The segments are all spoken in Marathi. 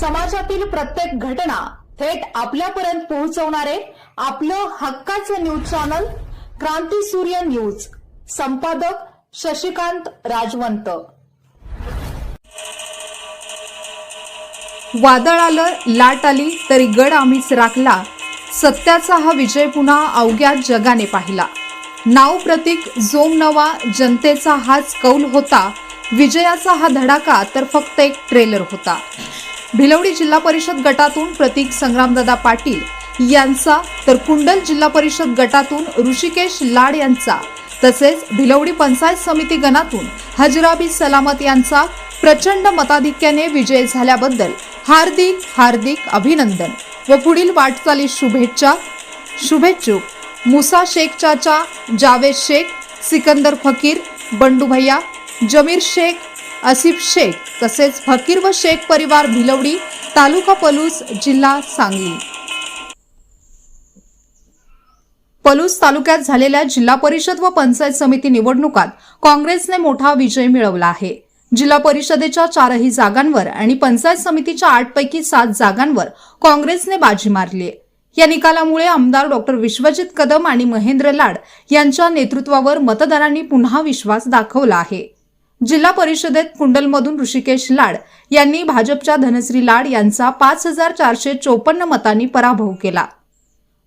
समाजातील प्रत्येक घटना थेट आपल्यापर्यंत पोहोचवणारे आपलं हक्काचं न्यूज चॅनल क्रांती सूर्य न्यूज. संपादक शशिकांत राजवंत. वादळ आलं लाट आली तरी गड आम्हीच राखला. सत्याचा हा विजय पुन्हा अवघ्या जगाने पाहिला. नाव प्रतीक जोम नवा जनतेचा हाच कौल होता. विजयाचा हा धडाका तर फक्त एक ट्रेलर होता. भिलवडी जिल्हा परिषद गटातून प्रतीक संग्रामदादा पाटील यांचा तर कुंडल जिल्हा परिषद गटातून ऋषिकेश लाड यांचा तसेच भिलवडी पंचायत समिती गणातून हजराबी सलामत यांचा प्रचंड मताधिक्याने विजय झाल्याबद्दल हार्दिक हार्दिक अभिनंदन व पुढील वाटचाली शुभेच्छा. शुभेच्छुक मुसा शेख चाचा जावेद शेख सिकंदर फकीर बंडू भैया जमीर शेख आसिफ शेख तसेच फकीर व शेख परिवार भिलवडी तालुका पलूस जिल्हा सांगली. पलूस तालुक्यात झालेल्या जिल्हा परिषद व पंचायत समिती निवडणुकात काँग्रेसने मोठा विजय मिळवला आहे. जिल्हा परिषदेच्या चारही जागांवर आणि पंचायत समितीच्या आठपैकी सात जागांवर काँग्रेसने बाजी मारली. या निकालामुळे आमदार डॉक्टर विश्वजित कदम आणि महेंद्र लाड यांच्या नेतृत्वावर मतदारांनी पुन्हा विश्वास दाखवला आहे. जिल्हा परिषदेत कुंडलमधून ऋषिकेश लाड यांनी भाजपच्या धनश्री लाड यांचा पाच हजार चारशे चोपन्न मतांनी पराभव केला.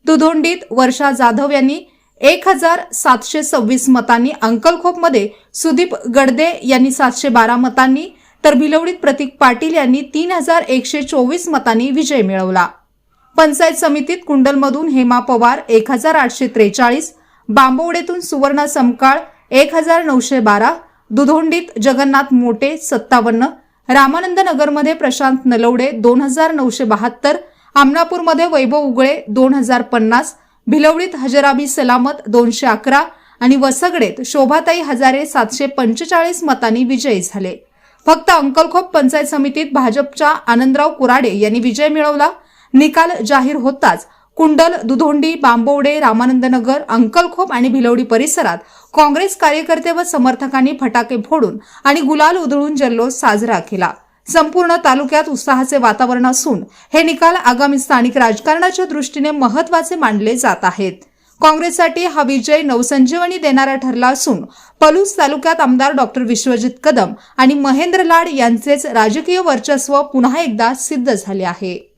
दुधोंडीत वर्षा जाधव यांनी एक हजार सातशे सव्वीस मतांनी अंकलखोपमध्ये सुदीप गडदे यांनी सातशे बारा मतांनी तर भिलवडीत प्रतीक पाटील यांनी तीन हजार एकशे चोवीस मतांनी विजय मिळवला. पंचायत समितीत कुंडलमधून हेमा पवार एक हजार आठशे त्रेचाळीस बांबवडेतून सुवर्णा समकाळ एक हजार नऊशे बारा दुधोंडीत जगन्नाथ मोटे सत्तावन्न रामानंद नगरमध्ये प्रशांत नलवडे दोन हजार नऊशे बहात्तर आमनापूरमध्ये वैभव उगळे दोन हजार पन्नास भिलवडीत हजराबी सलामत दोनशे अकरा आणि वसगडेत शोभाताई हजारे सातशे पंचेचाळीस मतांनी विजयी झाले. फक्त अंकलखोप पंचायत समितीत भाजपच्या आनंदराव कुराडे यांनी विजय मिळवला. निकाल जाहीर होताच कुंडल दुधोंडी बांबवडे रामानंदनगर अंकलखोप आणि भिलवडी परिसरात काँग्रेस कार्यकर्ते व समर्थकांनी फटाके फोडून आणि गुलाल उधळून जल्लोष साजरा केला. संपूर्ण तालुक्यात उत्साहाचे वातावरण असून हे निकाल आगामी स्थानिक राजकारणाच्या दृष्टीने महत्त्वाचे मानले जात आहेत. काँग्रेससाठी हा विजय नवसंजीवनी देणारा ठरला असून पलूस तालुक्यात आमदार डॉक्टर विश्वजित कदम आणि महेंद्र लाड यांचेच राजकीय वर्चस्व पुन्हा एकदा सिद्ध झाले आहे.